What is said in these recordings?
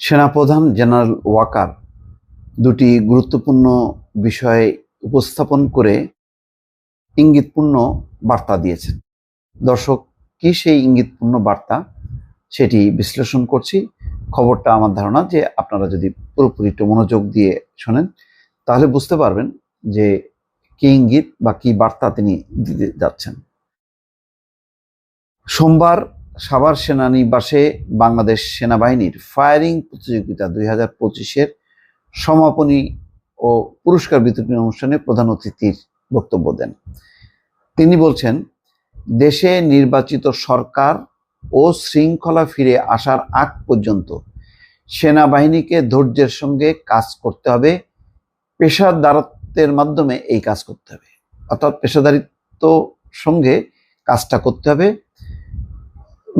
সেনাপ্রধান জেনারেল ওয়াকার দুটি গুরুত্বপূর্ণ বিষয় উপস্থাপন করে ইঙ্গিতপূর্ণ বার্তা দিয়েছেন। দর্শক, কি সেই ইঙ্গিতপূর্ণ বার্তা? সেটি বিশ্লেষণ করছি। খবরটা আমার ধারণা যে আপনারা যদি পুরোপুরি একটু মনোযোগ দিয়ে শোনেন, তাহলে বুঝতে পারবেন যে কি ইঙ্গিত বা কি বার্তা তিনি দিতে যাচ্ছেন। সোমবার সাভার সেনানিবাসে বাংলাদেশ সেনাবাহিনীর ফায়ারিং প্রতিযোগিতা দুই হাজার পঁচিশের সমাপনী ও পুরস্কার বিতরণী অনুষ্ঠানে প্রধান অতিথির বক্তব্য দেন। তিনি বলছেন, দেশে নির্বাচিত সরকার ও শৃঙ্খলা ফিরে আসার আগ পর্যন্ত সেনাবাহিনীকে ধৈর্যের সঙ্গে কাজ করতে হবে, পেশাদারত্বের মাধ্যমে এই কাজ করতে হবে। অর্থাৎ পেশাদারিত্ব সঙ্গে কাজটা করতে হবে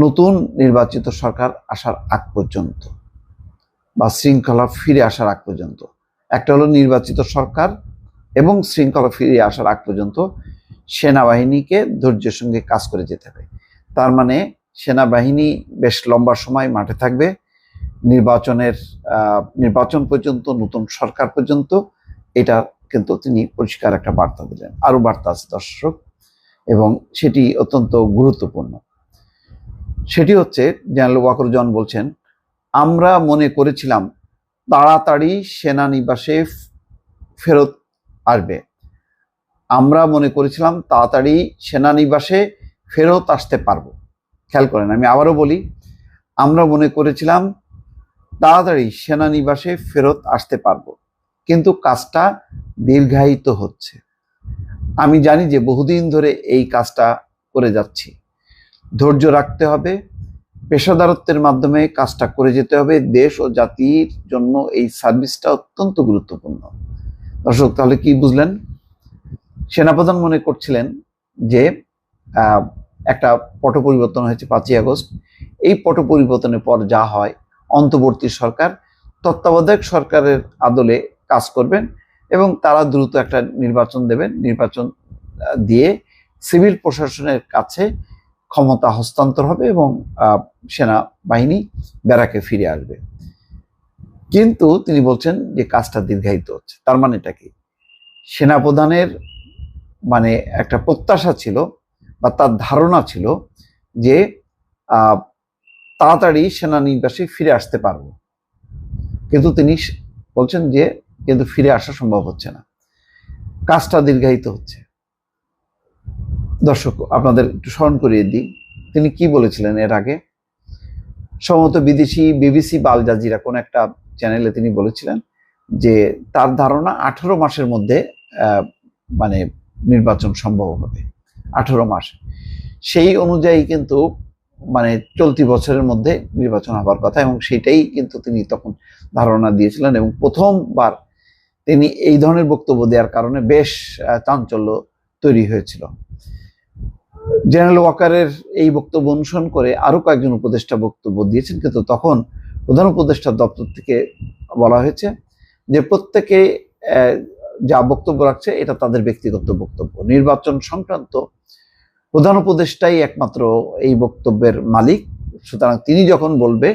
নতুন নির্বাচিত সরকার আসার আগ পর্যন্ত বা শৃঙ্খলা ফিরে আসার আগ পর্যন্ত। একটা হলো নির্বাচিত সরকার এবং শৃঙ্খলা ফিরে আসার আগ পর্যন্ত সেনাবাহিনীকে ধৈর্যের সঙ্গে কাজ করে যেতে হবে। তার মানে সেনাবাহিনী বেশ লম্বা সময় মাঠে থাকবে। নির্বাচনের নির্বাচন পর্যন্ত, নতুন সরকার পর্যন্ত এটা কিন্তু তিনি পরিষ্কার একটা বার্তা দিলেন। আরও বার্তা আছে দর্শক, এবং সেটি অত্যন্ত গুরুত্বপূর্ণ। সেটি হচ্ছে জেনারেল ওয়াকরুজ্জামান বলছেন, আমরা মনে করেছিলাম তাড়াতাড়ি সেনানিবাসে ফেরত আসবে। আমরা মনে করেছিলাম তাড়াতাড়ি সেনানিবাসে ফেরত আসতে পারব। খেয়াল করেন, আমি আবারও বলি, আমরা মনে করেছিলাম তাড়াতাড়ি সেনানিবাসে ফেরত আসতে পারব, কিন্তু কাজটা দীর্ঘায়িত হচ্ছে। আমি জানি যে বহুদিন ধরে এই কাজটা করে যাচ্ছি। ধৈর্য রাখতে হবে, পেশাদারত্বের মাধ্যমে কাজটা করে যেতে হবে। দেশ ও জাতির জন্য এই সার্ভিসটা অত্যন্ত গুরুত্বপূর্ণ। দর্শক, তাহলে কি বুঝলেন? সেনাপ্রধান মনে করছিলেন যে একটা পট পরিবর্তন হয়েছে পাঁচই আগস্ট। এই পট পরিবর্তনের পর যা হয়, অন্তর্বর্তী সরকার, তত্ত্বাবধায়ক সরকারের আদলে কাজ করবেন এবং তারা দ্রুত একটা নির্বাচন দেবেন। নির্বাচন দিয়ে সিভিল প্রশাসনের কাছে ক্ষমতা হস্তান্তর হবে এবং আহ, সেনাবাহিনী ব্যারাকে ফিরে আসবে। কিন্তু তিনি বলছেন যে কাজটা দীর্ঘায়িত হচ্ছে। তার মানে এটা কি? সেনাপ্রধানের মানে একটা প্রত্যাশা ছিল বা তার ধারণা ছিল যে তাড়াতাড়ি সেনানিবাসে ফিরে আসতে পারব। কিন্তু তিনি বলছেন যে কিন্তু ফিরে আসা সম্ভব হচ্ছে না। কাজটা দীর্ঘায়িত হচ্ছে। দর্শক, আপনাদের একটু স্মরণ করিয়ে দিই। তিনি কি বলেছিলেন এর আগে? সম্ভবত বিদেশি, বিবিসি বা আল জাজিরা কোন একটা চ্যানেলে তিনি বলেছিলেন যে তার ধারণা আঠারো মাসের মধ্যে মানে নির্বাচন সম্ভব হবে। আঠারো মাস। সেই অনুযায়ী কিন্তু মানে চলতি বছরের মধ্যে নির্বাচন হবার কথা এবং সেটাই কিন্তু তিনি তখন ধারণা দিয়েছিলেন এবং প্রথমবার তিনি এই ধরনের বক্তব্য দেওয়ার কারণে বেশ চাঞ্চল্য তৈরি হয়েছিল। জেনারেল ওয়াকারের এই বক্তব্য অনুসরণ করে আরও কয়েকজন উপদেষ্টা বক্তব্য দিয়েছেন। কিন্তু তখন প্রধান উপদেষ্টা দপ্তর থেকে বলা হয়েছে যে প্রত্যেকে যা বক্তব্য রাখছে এটা তাদের ব্যক্তিগত বক্তব্য। নির্বাচন সংক্রান্ত প্রধান উপদেষ্টাই একমাত্র এই বক্তব্যের মালিক। সুতরাং তিনি যখন বলবে,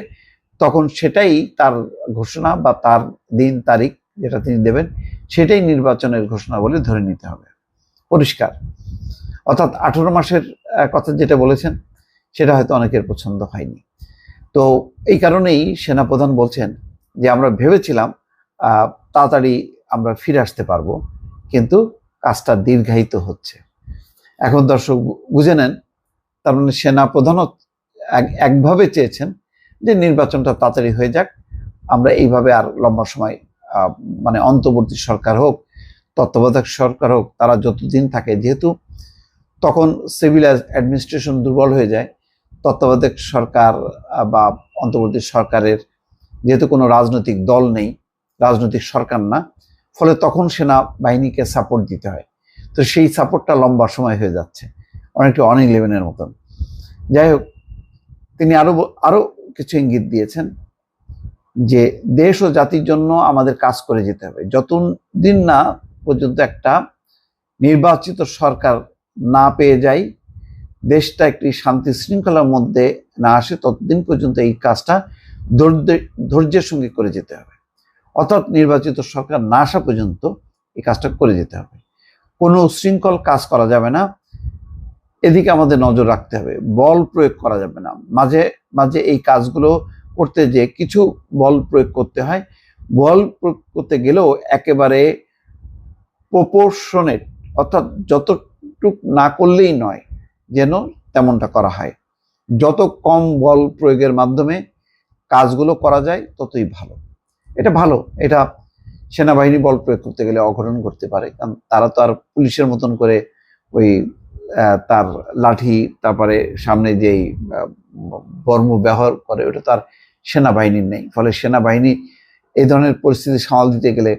তখন সেটাই তার ঘোষণা বা তার দিন, তারিখ যেটা তিনি দেবেন, সেটাই নির্বাচনের ঘোষণা বলে ধরে নিতে হবে। পরিষ্কার। অর্থাৎ আঠারো মাসের কথা যেটা বলেছেন, সেটা হয়তো অনেকের পছন্দ হয়নি। তো এই কারণেই সেনাপ্রধান বলছেন যে, আমরা ভেবেছিলাম তাড়াতাড়ি আমরা ফিরে আসতে পারব, কিন্তু কাজটা দীর্ঘায়িত হচ্ছে। এখন দর্শক বুঝে নেন, তার মানে সেনাপ্রধানও এক- একভাবে চেয়েছেন যে, নির্বাচনটা তাড়াতাড়ি হয়ে যাক, আমরা এইভাবে আর লম্বা সময় মানে অন্তর্বর্তী সরকার হোক, তত্ত্বাবধায়ক সরকার হোক, তারা যতদিন থাকে, যেহেতু তখন সিভিল অ্যাডমিনিস্ট্রেশন দুর্বল হয়ে যায়। তত্ত্বাবধায়ক সরকার বা অন্তর্বর্তী সরকারের যেহেতু কোনো রাজনৈতিক দল নেই, রাজনৈতিক সরকার না, ফলে তখন সেনা বাহিনীকে সাপোর্ট দিতে হয়। তো সেই সাপোর্টটা লম্বা সময় হয়ে যাচ্ছে, অনেকটা অন ইলেভেনের মতন। যাই হোক, তিনি আরও ব- আরও কিছু ইঙ্গিত দিয়েছেন যে দেশ ও জাতির জন্য আমাদের কাজ করে যেতে হবে। যতদিন না পর্যন্ত একটা নির্বাচিত সরকার না পেয়ে যাই, দেশটা একটি শান্তি শৃঙ্খলার মধ্যে না আসে, ততদিন পর্যন্ত এই কাজটা ধৈর্যে- ধৈর্যের সঙ্গে করে যেতে হবে। অর্থাৎ নির্বাচিত সরকার না আসা পর্যন্ত এই কাজটা করে যেতে হবে। কোনো উশৃঙ্খল কাজ করা যাবে না। এদিকে আমাদের নজর রাখতে হবে। বল প্রয়োগ করা যাবে না। মাঝে মাঝে এই কাজগুলো করতে যে কিছু বল প্রয়োগ করতে হয়। বল প্রয়োগ করতে গেলেও একেবারে প্রপোর্শনেট অর্থাৎ যতটুক না করলেই নয় যেন তেমনটা করা হয়। যত কম বল প্রয়োগের মাধ্যমে কাজগুলো করা যায়, ততই ভালো। এটা ভালো। এটা সেনাবাহিনী বল প্রয়োগ করতে গেলে অঘটন করতে পারে। কারণ তারা তো আর পুলিশের মতন করে ওই তার লাঠি, তারপরে সামনে যেই বর্ম ব্যবহার করে, ওটা তার সেনাবাহিনীর নেই। ফলে সেনাবাহিনী এই ধরনের পরিস্থিতি সামাল দিতে গেলে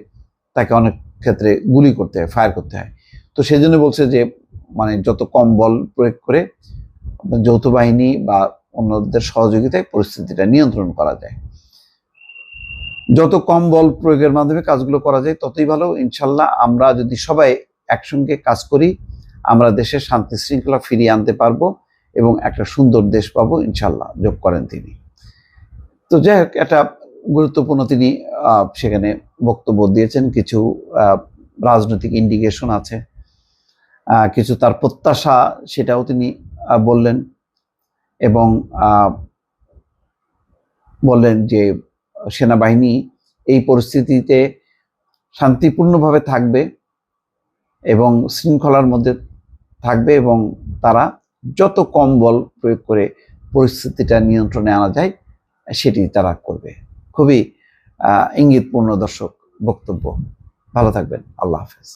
তাকে অনেক ক্ষেত্রে গুলি করতে হয়, ফায়ার করতে হয়। তো সেই জন্য বলছে যে মানে যত কম বল প্রয়োগ করে যৌথ বাহিনী বা অন্যদের সহযোগিতায় পরিস্থিতিটা নিয়ন্ত্রণ করা যায়। যত কম বল প্রয়োগের মাধ্যমে কাজগুলো করা যায়, ততই ভালো। ইনশাল্লাহ আমরা যদি সবাই একসঙ্গে কাজ করি, আমরা দেশের শান্তি শৃঙ্খলা ফিরিয়ে আনতে পারব এবং একটা সুন্দর দেশ পাবো ইনশাল্লাহ, যোগ করেন তিনি। তো যাই হোক, একটা গুরুত্বপূর্ণ তিনি সেখানে বক্তব্য দিয়েছেন। কিছু রাজনৈতিক ইন্ডিকেশন আছে। কিছু তার প্রত্যাশা সেটাও তিনি বললেন এবং বললেন যে সেনাবাহিনী এই পরিস্থিতিতে শান্তিপূর্ণভাবে থাকবে এবং শৃঙ্খলার মধ্যে থাকবে এবং তারা যত কম বল প্রয়োগ করে পরিস্থিতিটা নিয়ন্ত্রণে আনা যায়, সেটি তারা করবে। খুবই ইঙ্গিতপূর্ণ দর্শক বক্তব্য। ভালো থাকবেন। আল্লাহ হাফেজ।